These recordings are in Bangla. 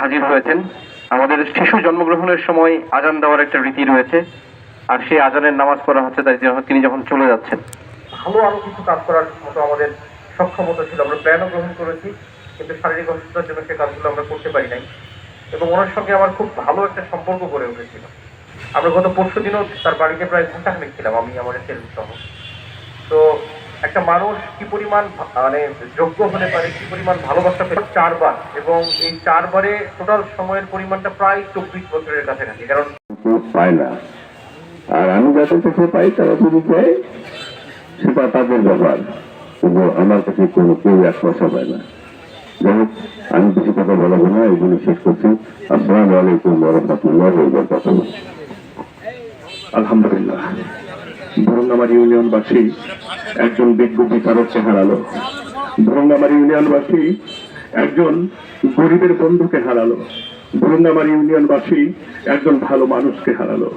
হাজির হয়েছেন। আমাদের শিশু জন্মগ্রহণের সময় আজান দেওয়ার একটা রীতি রয়েছে, আর সেই আজানের নামাজ পড়া হচ্ছে, তাই তিনি যখন চলে যাচ্ছেন। ভালো আরও কিছু কাজ করার মতো আমাদের সক্ষমতা ছিল। আমরা প্ল্যানও গ্রহণ করেছি, কিন্তু শারীরিক অসুস্থতার জন্য সে কাজগুলো আমরা করতে পারি নাই। এবং ওনার সঙ্গে আমার খুব ভালো একটা সম্পর্ক গড়ে উঠেছিল। আমরা গত পরশু দিনও তার বাড়িতে প্রায় ঘন্টাখানেক ছিলাম, আমি, আমার ছেলে সহ একটা মানুষ কি পরিমাণ মানে যোগ্য হতে পারে কি পরিমাণ ভালোবাসা পেয়ে চারবার এবং এই চারবারে টোটাল সময়ের পরিমাণটা প্রায় চব্বিশ বছরের কাছাকাছি কারণ পায় না। আর আমি যাদের কাছে পাই তারা যদি দেয় সেটা তাদের ব্যাপার। কিন্তু আমার কাছে কোনো কেউ এক পয়সা পায় না। যাই হোক আমি কিছু কথা বলব না এগুলো শেষ করছি। আসসালামু আলাইকুম রহমতুল্লাহ বরকাতুহ। আলহামদুলিল্লাহ। ভরঙ্গামারি ইউনিয়নবাসী একজন বিজ্ঞ বিচারককে হারালো ভরঙ্গামারি ইউনিয়নবাসী একজন গরিবের বন্ধুকে হারালো। ভরঙ্গামারি ইউনিয়নবাসী একজন ভালো মানুষকে হারালো।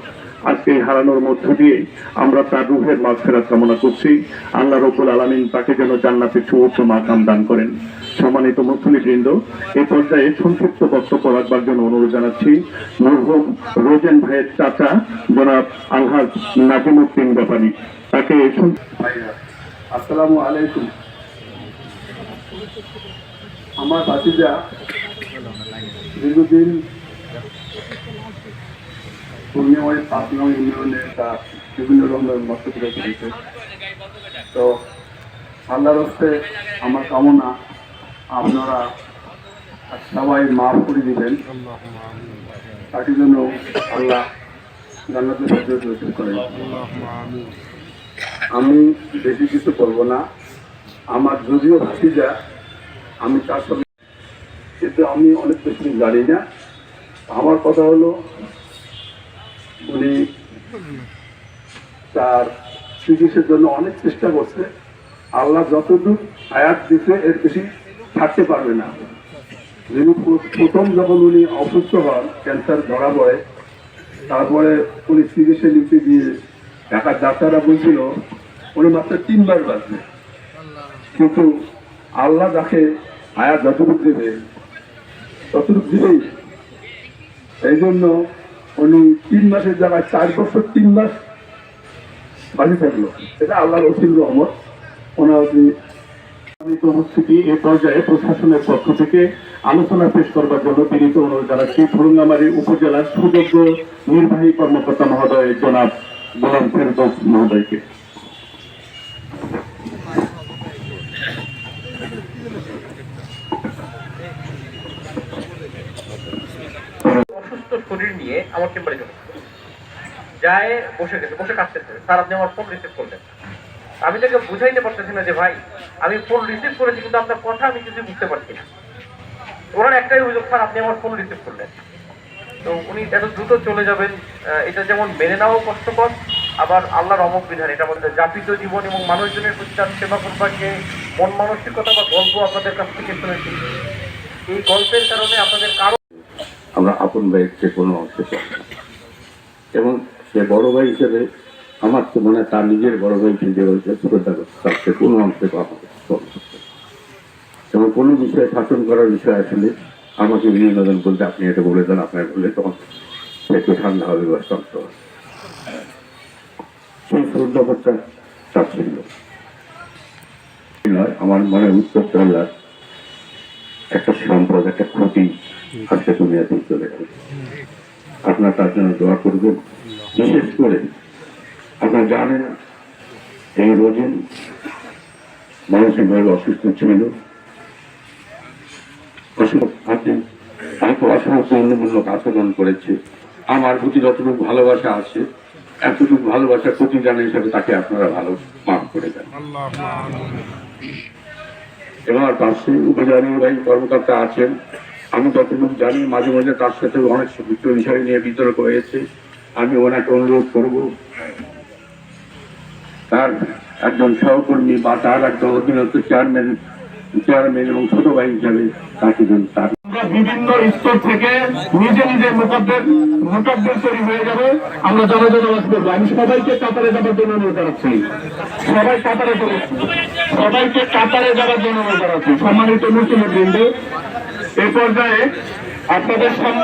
আজকে হারানোর মধ্য দিয়ে আমরা তার রুহের মাগ ফেরার কামনা করছি। আল্লাহ রবুল আলমিন তাকে যেন জান্নাতে সুউচ্চ মাকাম দান করেন। সম্মানিত মুসলিবৃন্দ এই পর্যায়ে সংক্ষিপ্ত বক্তব্য রাখবার জন্য অনুরোধ জানাচ্ছি। মরহুম রোজেন ভাইয়ের চাচা, জনাব আলহাজ নাজিমুদ্দিন ব্যাপারী তাকে আসসালামু আলাইকুম। আমার ভাতিজা দীর্ঘদিন পূর্ণিমায় পাঁচ নং ইউনিয়নে তার বিভিন্ন রকমের মস্তকিরা চলেছে তো আল্লাহর হস্তে আমার কামনা আপনারা সবাই মাফ করে দিবেন। তাকে জন্য আল্লাহ জান্নাতের সাহায্য করেন। আমি বেশি কিছু করব না। আমার যদিও ভাতিজা, আমি তার সঙ্গে, কিন্তু আমি অনেক বেশি জানি না। আমার কথা হলো উনি তার চিকিৎসার জন্য অনেক চেষ্টা করছে। আল্লাহ যতটুকু আয়াত দিতে এর বেশি থাকতে পারবে না। যিনি প্রথম যখন উনি অসুস্থ হন, ক্যান্সার ধরা পড়ে, তারপরে উনি চিকিৎসা নিতে গিয়ে ঢাকার ডাক্তাররা বলছিল, উনি মাত্র তিনবার বাঁচবে। কিন্তু আল্লাহ যাকে আয়া যতটুকু দেবে, ততটুকু দিবেই। এই জন্য উনি তিন মাসের জায়গায় চার বছর তিন মাস বাঁচে থাকল। এটা আল্লাহর অসীম রহমত। ওনার উপস্থিতি এ পর্যায়ে প্রশাসনের পক্ষ থেকে আলোচনা পেশ করবার জন্য বিনীত অনুরোধ জানাচ্ছি। ভুরুঙ্গামারী উপজেলার সুযোগ্য নির্বাহী কর্মকর্তা মহোদয় জনাব গোলাম ফেরদৌস মহোদয়কে অসুস্থ শরীর নিয়ে আমার চেম্বারে চলে যায়, বসে গেছে, বসে কাঁদতেছে। স্যার, আপনি আমার ফোন রিসিভ করলেন। আমি তাকে বুঝাইতে পারতেছি না যে, ভাই, আমি ফোন রিসিভ করেছি, কিন্তু আপনার কথা আমি কিছু বুঝতে পারছি না। ওনার একটাই অভিযোগ, স্যার, আপনি আমার ফোন রিসিভ করলেন। তো উনি এত দ্রুত চলে যাবেন এটা যেমন মেনে নেওয়াও কষ্টকর, আবার আল্লাহর অমক বিধান, এটা মধ্যে জাপিত জীবন এবং মানুষজনের প্রতি তার সেবা করবার যে মন মানসিকতা বা গল্প আপনাদের কাছ থেকে শুনেছি। এই গল্পের কারণে আপনাদের কারও আমরা আপন ভাইয়ের যে কোনো অংশে পাই এবং সে বড় ভাই হিসেবে আমার তো মনে তার নিজের বড় ভাইকে যে শ্রদ্ধা করতে তার সে কোনো অংশে এবং কোনো বিষয়ে শাসন করার বিষয় আসলে আমাকে বিনোদন বলতে আপনি এটা বলে দেন আপনার বলে তখন সে একটু ঠান্ডা হবে বা শান্ত হবে। সেই শ্রদ্ধাবোধটা তার ছিল। আমার মনে উত্তর একটা সম্পদ, একটা ক্ষতি আজকে দুনিয়াতে চলে গেল আপনার তার জন্য দোয়া করবেন। বিশেষ করে আপনার জানেন এই রোজিন মানসিকভাবে অসুস্থ ছিল। আচরণ করেছে। আমার প্রতি যতটুকু ভালোবাসা আছে এতটুকু ভালোবাসা প্রতিদান হিসাবে তাকে আপনারা ভালো মাফ করে দেন। এবার পাশে উপজেলা নির্বাহী কর্মকর্তা আছেন। আমি যতটুকু জানি, মাঝে মাঝে তার সাথে অনেক বিষয় নিয়ে বিতর্ক হয়েছে। আমি ওনাকে অনুরোধ করব, তার একজন সহকর্মী বা তার একজন অধীনস্থ চেয়ারম্যান চেয়ারম্যান এবং ছোট ভাই হিসাবে তাকে যেন তার বিভিন্ন স্তর থেকে নিজে নিজে মোকাব্বের মোকাব্বের তৈরি হয়ে যাবে। আমরা জনজন আওয়াজ করব। আমি সবাইকে কাতারে যাবার জন্য অনুরোধ জানাচ্ছি। সবাই কাতারে চলে সবাইকে কাতারে যাবার জন্য অনুরোধ জানাচ্ছি। সম্মানিত মুসলিম এই পর্যায়ে আপনাদের সামনে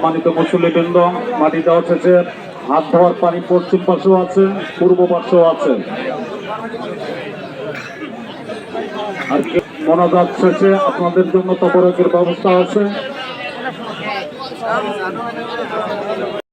সম্মানিত মুসল্লিবৃন্দ, মাটি দেওয়া হচ্ছে হাত ধোয়ার পানি পশ্চিম পাশেও আছে, পূর্ব পাশেও আছে। আর মনে মনোজাত শেষে আপনাদের জন্য তপরকের ব্যবস্থা আছে।